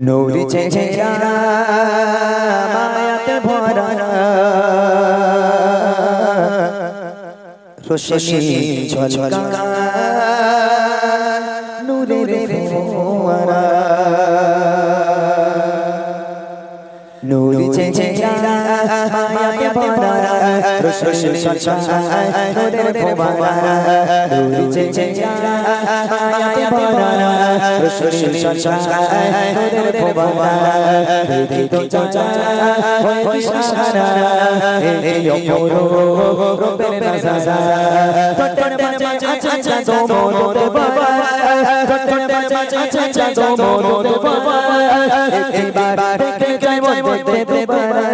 নূর চেহারা মায়াতে ভরা রোশনি ঝলকা নূরের ফোয়ারা নূর চেহারা মায়াতে ভরা রোশনি ঝলকা নূরের ফোয়ারা নূর চেহারা মায়াতে ভরা রোশনি ঝলকা নূরের ফোয়ারা দেখি তো চাচা হয় সারা এই অপরো রূপের নজারা টটন বাজে চাচা তো বাবা টটন বাজে চাচা তো বাবা একবার দেখে যাই বলতে দেবা রয়েছে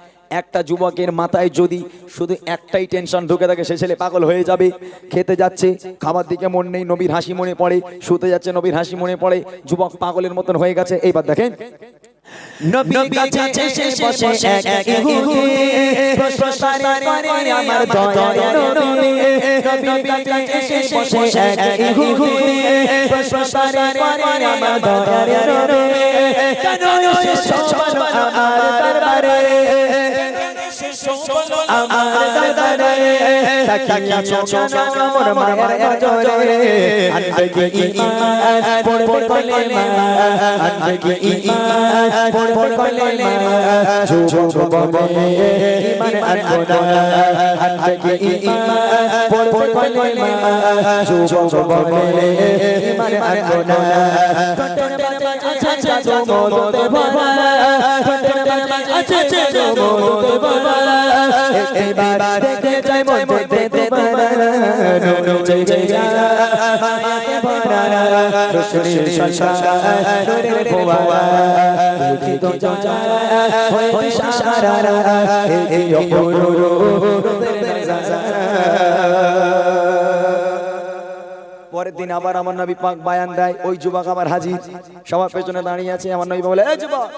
একটা যুবকের মাথায় যদি শুধু একটাই টেনশন ঢুকে থাকে সে ছেলে পাগল হয়ে যাবে। খেতে যাচ্ছে খাবার দিকে মন নেই নবীর হাসি মনে পড়ে শুতে যাচ্ছে নবীর হাসি মনে পড়ে যুবক পাগলের মতন হয়ে গেছে। এইবার দেখেন। নবীর কাছে এসে বসে এক এক ইহুদি প্রশংসারে করে আমার দয়ার নবী। নবীর কাছে এসে বসে এক এক ইহুদি প্রশংসারে করে আমার দয়ার নবী। কেন এসে সমান আমার দরবারে? আমার দরবারে তাকিয়ে চোখ আমার মায়ের জোরে আনবে কি ঈমান পড় পড় কলেমা আনবে কি ঈমান পড় পড় কলেমা যুব বলে ঈমান আনব না আনবে কি ঈমান পড় পড় কলেমা যুব বলে ঈমান আনব না টটন বাজে আচ্ছা আচ্ছা জয় জয় মায়াতে ভরা পরের দিন আবার আমার নবী পাক বায়ান দেয় ওই যুবক আবার হাজির। সবার পেছনে দাঁড়িয়ে আছে আমার নবী বলে এই যুবক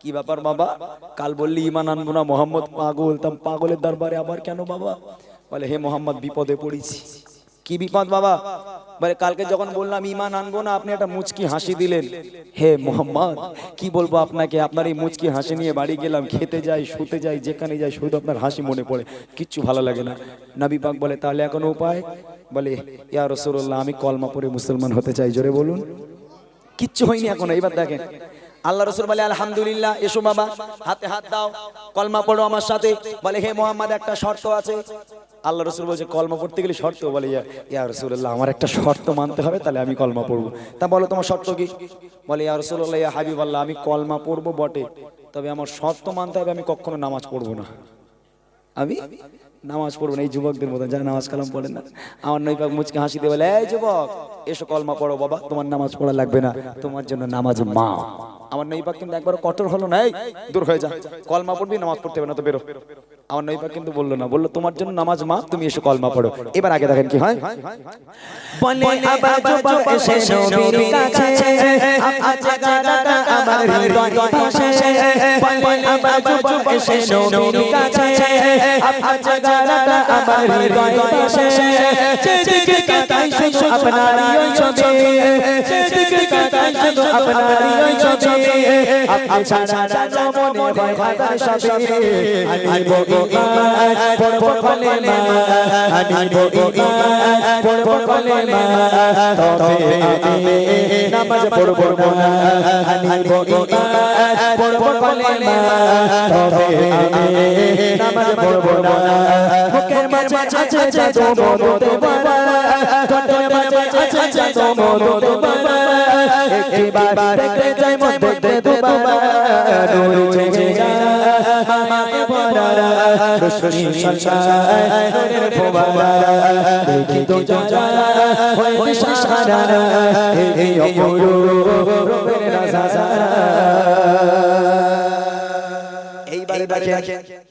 কি ব্যাপার বাবা? কাল বললি ইমান আনব না, মোহাম্মদ পাগল। বলতাম পাগলের দরবারে আবার কেন বাবা? বলে, হে মোহাম্মদ, বিপদে পড়েছি। কি বিপদ বাবা? বলে, কালকে যখন বললাম ইমান আনব না, আপনি একটা মুচকি হাসি দিলেন। হে মোহাম্মদ, কি বলব আপনাকে? আপনার এই মুচকি হাসি নিয়ে বাড়ি গেলাম, খেতে যাই, শুতে যাই, যেখানে যাই, শুধু আপনার হাসি মনে পড়ে। কিচ্ছু ভালো লাগে না। নাবি পাক বলে, তাহলে এখন উপায়? বলে, ইয়া রসুল্লাহ আমি কলমা পড়ে মুসলমান হতে চাই। জোরে বলুন। কিচ্ছু হয়নি এখন এইবার দেখেন। আল্লাহ রসুল বলে, আলহামদুলিল্লাহ, এসো বাবা, হাতে হাত দাও, কলমা পড়ো আমার সাথে। বলে, হে মোহাম্মদ, একটা শর্ত আছে। আল্লাহ রসুল বলছে, কলমা পড়তে গেলে শর্ত? বলে, ইয়া রসুল্লাহ আমার একটা শর্ত মানতে হবে, তাহলে আমি কলমা পড়ব। তা বলো, তোমার শর্ত কি? বলে, ইয়া রসুল্লাহ ইয়া হাবিব আল্লাহ আমি কলমা পড়ব বটে, তবে আমার শর্ত মানতে হবে, আমি কখনো নামাজ পড়ব না। আমি? নামাজ পড়ব না এই যুবকদের মতন যারা নামাজ কালাম পড়েন না আমার নই পাক মুচকে হাসি দিয়ে বলে এই যুবক এসো কলমা পড়ো বাবা তোমার নামাজ পড়া লাগবে না তোমার জন্য নামাজ মা আমার নই পাক কিন্তু একবার কঠোর হলো না এই দূর হয়ে যা কলমা পড়বি নামাজ পড়তে হবে না তো বেরো আমার নই পাক কিন্তু বলল না বলল তোমার জন্য নামাজ মা তুমি এসো কলমা পড়ো এবার আগে দেখেন কি হয় বলে আবার যুবক এসে নবীর কাছে আছে গানাটা আমার হৃদয় পাশে বলে আবার যুবক এসে নবীর কাছে আছে গানাটা আমার হৃদয় পাশে যেদিকে তাকাই শুধু আপনারই ওই ছবি যেদিকে তাকাই শুধু আপনারই ওই ছবি আপনি ছাড়া মনে হয় ভাবার সবে আনিব ইমান পড়ব কলেমা আনিব ইমান পড়ব কলেমা তবে আমি নামাজ পড়ব না আনিব ইমান পড়ব কলেমা তবে আমি নামাজ পড়ব না। মুখের মাঝে আছে জাদু মনোতে বাবা ঠোঁটের মাঝে আছে জাদু মনোতে বাবা একবার দেখতে যাই মধ্যে দুবার নূর জেগে যায়। মায়াতে ভরা রোশনি সঞ্চায় নূরের ফোয়ারা দেখি তো চাচা হয় সারা। এই অপরূপ রূপের নজারা এইবার দেখেন।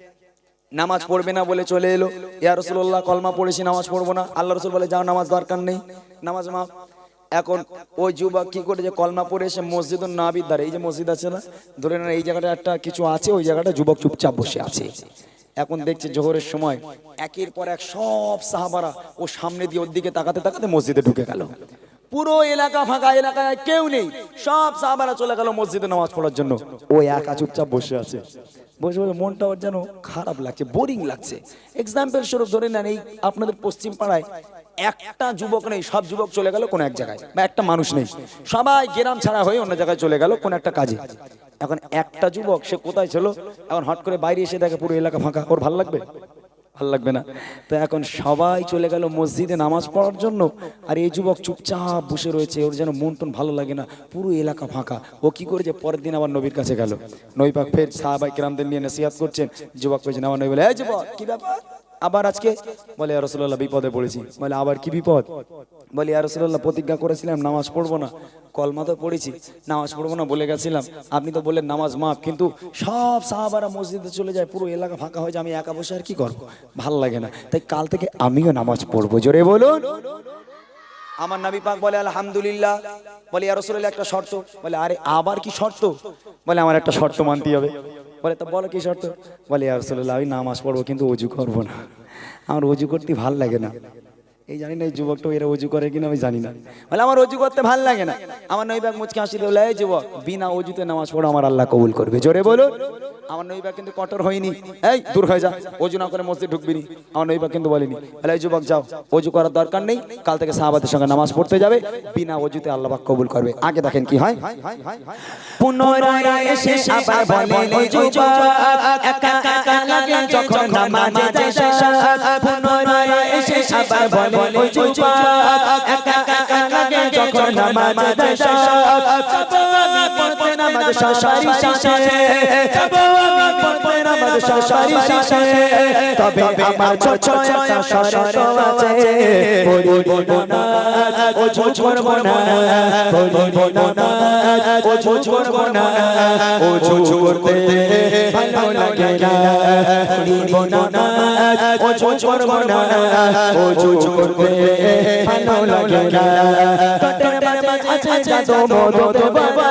নামাজ পড়বে না বলে চলে এলো। ইয়া রসুল্লাহ কলমা পড়েছি, নামাজ পড়ব না। আল্লাহ রসুল বলে, যাও, নামাজ দরকার নেই। নামাজ মা এখন ওই যুবক কি করে যে কলমা পড়ে এসে মসজিদ নাবির ধারে। এই যে মসজিদ আছে না, ধরে না এই জায়গাটা একটা কিছু আছে, ওই জায়গাটা যুবক চুপচাপ বসে আছে। এখন দেখছে জোহরের সময়, একের পর এক সব সাহাবারা ও সামনে দিয়ে ওর দিকে তাকাতে তাকাতে মসজিদে ঢুকে গেল। পুরো এলাকা ফাঁকা, এলাকায় কেউ নেই। সব সাহাবারা চলে গেল মসজিদে নামাজ পড়ার জন্য। ও একা চুপচাপ বসে আছে। বসে বসে মনটা ওর যেন খারাপ লাগছে বোরিং লাগছে। এক্সাম্পল স্বরূপ ধরে নেন এই আপনাদের পশ্চিম পাড়ায় একটা যুবক নেই, সব যুবক চলে গেল কোন এক জায়গায়, বা একটা মানুষ নেই। সবাই গ্রাম ছাড়া হয়ে অন্য জায়গায় চলে গেল কোন একটা কাজে। এখন একটা যুবক সে কোথায় ছিল? এখন হট করে বাইরে এসে দেখে পুরো এলাকা ফাঁকা। ওর ভালো লাগবে? ভালো লাগবে না। তো এখন সবাই চলে গেল মসজিদে নামাজ পড়ার জন্য। আর এই যুবক চুপচাপ বসে রয়েছে, ওর যেন মন টন ভালো লাগে না। পুরো এলাকা ফাঁকা। ও কি করেছে পরের দিন আবার নবীর কাছে গেল? নবী পাক ফের সাহাবাই কিরামদের নিয়ে নসিহাত করছেন। যুবক করেছেন আমার নবী বলে, এই যুবক, কি ব্যাপার? আবার আজকে? বলে রসুল্লাহ বিপদে পড়েছি। বলে, আবার কি বিপদ? বলে রসুল্লাহ প্রতিজ্ঞা করেছিলাম, নামাজ পড়ব না। কলমা তো পড়েছি, নামাজ পড়ব না বলে গেছিলাম। আপনি তো বললেন, নামাজ মাফ। কিন্তু সব সাহাবারা মসজিদে চলে যায়, পুরো এলাকা ফাঁকা হয়ে যায়, আমি একা বসে আর কি করব? ভালো লাগে না। তাই কাল থেকে আমিও নামাজ পড়ব। জোরে বলুন। আমার নবী পাক বলে, আলহামদুলিল্লাহ। বলে, ইয়া রাসূলুল্লাহ, একটা শর্ত। বলে, আরে, আবার কি শর্ত? বলে, আমার একটা শর্ত মানতে হবে। বলে, তো বলো কি শর্ত? বলে আসলে আমি নামাজ পড়ব, কিন্তু উজু করব না। আমার উজু করতে ভালো লাগে না। এই জানি না এই যুবকটা এরা উজু করে কিনা, আমি জানি না। বলে, আমার উজু করতে ভালো লাগে না। আমার নৈবাগ মুচকে হাসি বলে, এই যুবক, বিনা উজুতে নামাজ পড়ো আমার আল্লাহ কবুল করবে। জোরে বলুন। আমার নইবাক কিন্তু কঠোর হয়নি। এই, দূর হয়ে যা, অজু না করে মসজিদ ঢুকবি নি। আমার নইবাক কিন্তু বলেনি বলে এই যুবক যাও, অজু করার দরকার নেই, কাল থেকে সাহাবাদের সঙ্গে নামাজ পড়তে যাবে, বিনা অজুতে আল্লাহ পাক কবুল করবে। আগে দেখেন কি হয়? পুনরায় এসে আবার বলে একা একা লাগে যখন নামাজে যায় পুনরায় এসে আবার বলে একা একা লাগে যখন নামাজে যায় নামাজ শাশারি শাশে যাব আমি পড়তে নামাজ শাশারি তবে আমার ছোট একটা শরত আছে বলিব না ও ছোট করব না বলিব না ও ছোট করব না ও ছোট করতে ভালো লাগে না বলিব না ও ছোট করব না ও ছোট করতে ভালো লাগে না আছে জাদু মদত বাবা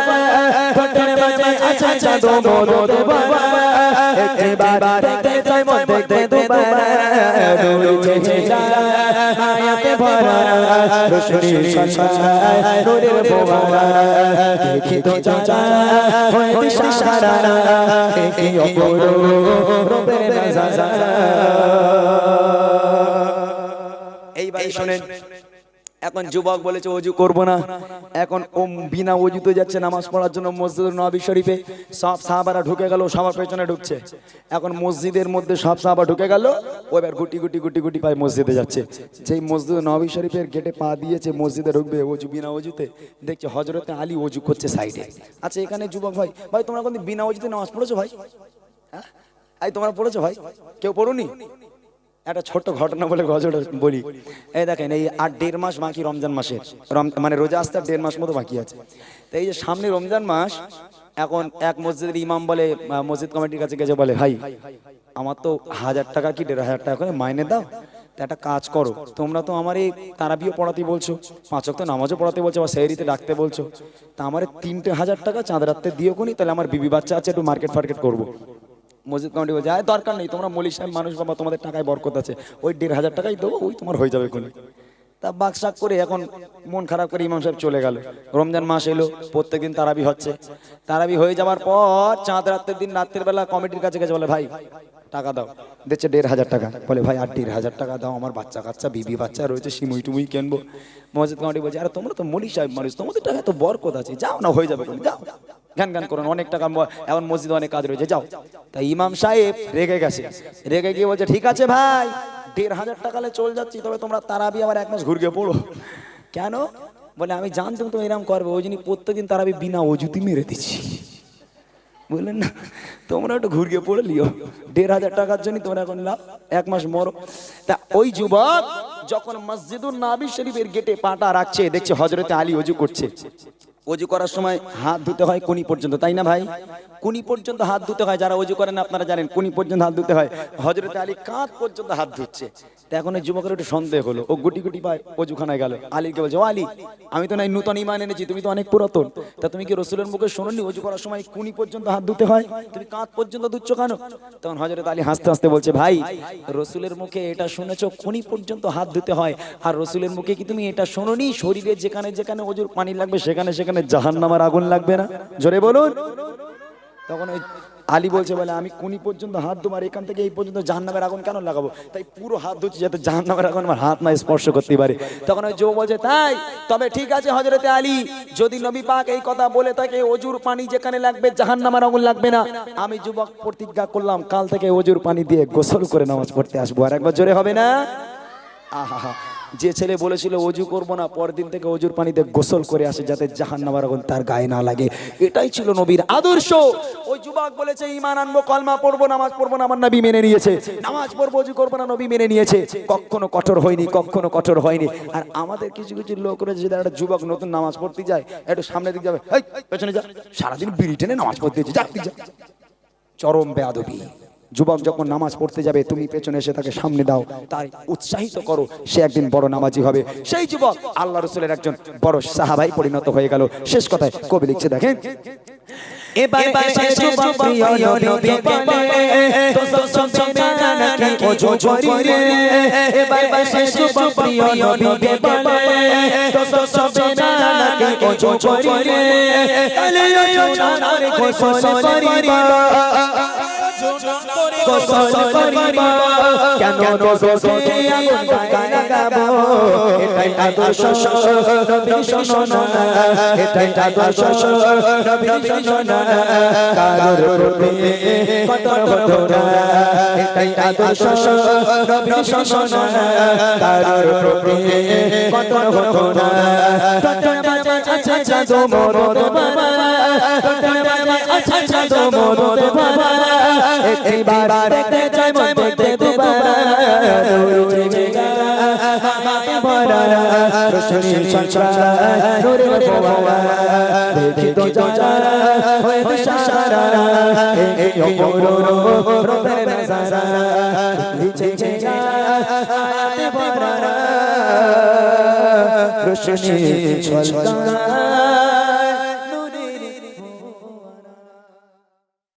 কটর বাজে আছে জাদু মদত বাবা একবার দেখতে চাই মন দেখতে দুবার দুলছে যারা মায়াতে ভরা রোশনি শাশায় নূরের ফোয়ারা দেখি তো চাচা হয়ে সারা এই অপরূপ রূপের নজারা এইবার শোনেন এখন যুবক বলেছে অজু করব না। এখন ওম বিনা অজুতে যাচ্ছে নামাজ পড়ার জন্য মসজিদ নবী শরীফে। সব সাহাবারা ঢুকে গেল, সবার পেছনে ঢুকছে। এখন মসজিদের মধ্যে সব সাহাবা ঢুকে গেল ও এবার গুটি গুটি গুটি গুটি পায় মসজিদে যাচ্ছে। যেই মসজিদ নবী শরীফের গেটে পা দিয়েছে, মসজিদে ঢুকবে অজু বিনা অজুতে দেখছে হজরতে আলী অজু করছে সাইডে। আচ্ছা এখানে যুবক ভাই ভাই, তোমরা কিন্তু বিনা অজুতে নামাজ পড়েছো ভাই? হ্যাঁ? এই তোমরা পড়েছো ভাই? কেউ পড়ুনি? একটা ছোট্ট ঘটনা বলে গজটা বলি। এই দেখেন, এই আর দেড় মাস বাকি রমজান মাসের। মানে রোজা আসতে দেড় মাস মতো বাকি আছে। তো এই যে সামনে রমজান মাস, এখন এক মসজিদের ইমাম বলে মসজিদ কমিটির কাছে গেছে বলে, ভাই, আমার তো হাজার টাকা কি দেড় হাজার টাকা করে মাইনে দাও? একটা কাজ করো। তোমরা তো আমার এই তারাবিও পড়াতে বলছো পাঁচক তো নামাজও পড়াতে বলছো বা সেহরিতে ডাকতে বলছো। তা আমার তিনটে হাজার টাকা চাঁদ রাত্রে দিও কোনি তাহলে আমার বিবি বাচ্চা আছে, একটু মার্কেট ফার্কেট করব। মসজিদ কমিটি বলছে আয় দরকার নেই, তোমরা মলি সাহেব মানুষ বাবা, তোমাদের টাকায় বরকত আছে। ওই দেড় হাজার টাকাই দেবো, ওই তোমার হয়ে যাবে কোনে তা বাকশাক করে এখন মন খারাপ করে ইমাম সাহেব চলে গেল। রমজান মাস এলো, প্রত্যেকদিন তারাবি হচ্ছে। তারাবি হয়ে যাওয়ার পর চাঁদ রাত্রের দিন, রাত্রের বেলা কমিটির কাছে গেছে, বলে, ভাই, টাকা দাও। দিচ্ছে দেড় হাজার টাকা। বলে, ভাই, আর দেড় হাজার টাকা দাও, আমার বাচ্চা কাচ্চা, বিবি বাচ্চা রয়েছে, সিমুই টুমুই কিনবো। মসজিদ কমিটি বলছে, আরে, তোমরা তো মলি সাহেব মানুষ, তোমাদের টাকা তো বরকত আছে। যাও না, হয়ে যাবে যাও। গান গান করুন, অনেক টাকা এখন মসজিদে অনেক কাজ রয়েছে, যাও। তাই ইমাম সাহেব রেগে গেছে। রেগে গিয়ে বলছে, ঠিক আছে ভাই, দেড় হাজার টাকালে চল যাচ্ছি, তবে তোমরা তারাবি আবার এক মাস ঘুরগে পড়ো। কেন? বলে, আমি জানতাম তুমি এরকম করবে, ওই জন্য প্রত্যেকদিন তারাবি বিনা অজুতি মেরে দিচ্ছি। বললেন, না, তোমরা একটু ঘুরিয়ে পড়ে লিও। দেড় হাজার টাকার জন্য তোমরা এখন লাভ, এক মাস মরো। তা ওই যুবক যখন মসজিদুল নাবি শরীফের গেটে পাটা রাখছে, দেখছে হজরতে আলী অজু করছে। অজু করার সময় হাত ধুতে হয় কোনি পর্যন্ত, তাই না ভাই? কোনি পর্যন্ত হাত ধুতে হয়, যারা অজু করেন আপনারা জানেন, কোনি পর্যন্ত হাত ধুতে হয়। হজরত আলী কাঁধ পর্যন্ত হাত ধুচ্ছে। এখন ওই যুবকের একটু সন্দেহ হলো, ও গুটি গুটি পায় অজুখানায় গেল। আলীকে বলছে, ও আলী, আমি তো নাই, নূতন ইমান এনেছি, তুমি তো অনেক পুরাতন। তা তুমি কি রসুলের মুখে শোনোনি অজু করার সময় কোনি পর্যন্ত হাত ধুতে হয়? তুমি কাঁধ পর্যন্ত ধুচ্ছ কেন? তখন হজরত আলী হাসতে হাসতে বলছে, ভাই, রসুলের মুখে এটা শুনেছো, কোনি পর্যন্ত হাত ধুতে হয়। আর রসুলের মুখে কি তুমি এটা শোনোনি? শরীরে যেখানে যেখানে অজুর পানি লাগবে, সেখানে সেখানে জাহান্নামার আগুন লাগবে না? জোরে বলুন। তখন ওই আলী বলছে, বলে, আমি কোনি পর্যন্ত হাত তোমার এখান থেকে এই পর্যন্ত জাহান্নামের আগুন কেন লাগাবো? তাই পুরো হাত ধুচ্ছি যাতে জাহান্নামের আগুন আমার হাত না স্পর্শ করতে পারে। তখন ওই যুবক বলছে, তাই, তবে ঠিক আছে হজরতে আলী, যদি নবী পাক এই কথা বলে থাকে, অজুর পানি যেখানে লাগবে জাহান্নামের আগুন লাগবে না। আমি যুবক প্রতিজ্ঞা করলাম, কাল থেকে অজুর পানি দিয়ে গোসল করে নামাজ পড়তে আসব। আর একবার জোরে হবে না? আহা। যে ছেলে বলেছিল অজু করব না, পরদিন থেকে অজুর পানিতে গোসল করে আসে যাতে জাহান নামার আগুন তার গায়ে না লাগে। এটাই ছিল নবীর আদর্শ। ওই যুবক বলেছে ইমান আনব, কলমা পড়ব, নামাজ পড়ব না, আমার নবী মেনে নিয়েছে। নামাজ পড়ব অজু করব না, নবী মেনে নিয়েছে। কখনো কঠোর হয়নি, কখনো কঠোর হয়নি। আর আমাদের কিছু কিছু লোক রয়েছে যদি একটা যুবক নতুন নামাজ পড়তে যায়, একটু সামনে দিকে যাবে পেছনে যা। সারাদিন বিড়ি টেনে নামাজ পড়তে যা তুই যা। চরম বেয়াদবি। যুবক যখন নামাজ পড়তে যাবে তুমি পেছনে এসে তাকে সামনে দাও তাই উৎসাহিত করো সে একদিন বড় নামাজি হবে সেই যুবক আল্লাহ রসুলের একজন বড় সাহাবাই পরিণত হয়ে গেল শেষ কথায় কবি লিখছে দেখেন এবার এসে যুবক প্রিয় নবীকে বলে তো সবে নাকি ওজো করি রে এবার এসে যুবক প্রিয় নবীকে বলে তো সবে নাকি ওজো করি রে কালে ওজনার গোসল করিবা গোসল করিবা। কেন রোজে আগুন গায়াবো এটাই আদর্শ নবীর শোনো। এটাই আদর্শ নবীর শোনো। কারোর প্রতি কঠোর হতো এটাই আদর্শ নবীর শোনো। কারোর প্রতি কঠোর হতো না আচ্ছা জাদু বাবা। কঠোর আচ্ছা জাদু বাবা। একবার দেখতে চাই মন দেখতে দুবার নূরে জেগা ভরা রোশনি সংসার নূরে ফোয়ারা দেখি তো যারা হয়ে দিশারা এই অপরো রবের নজারা নিচে জেগা মামাতে ভরা রোশনি সংসার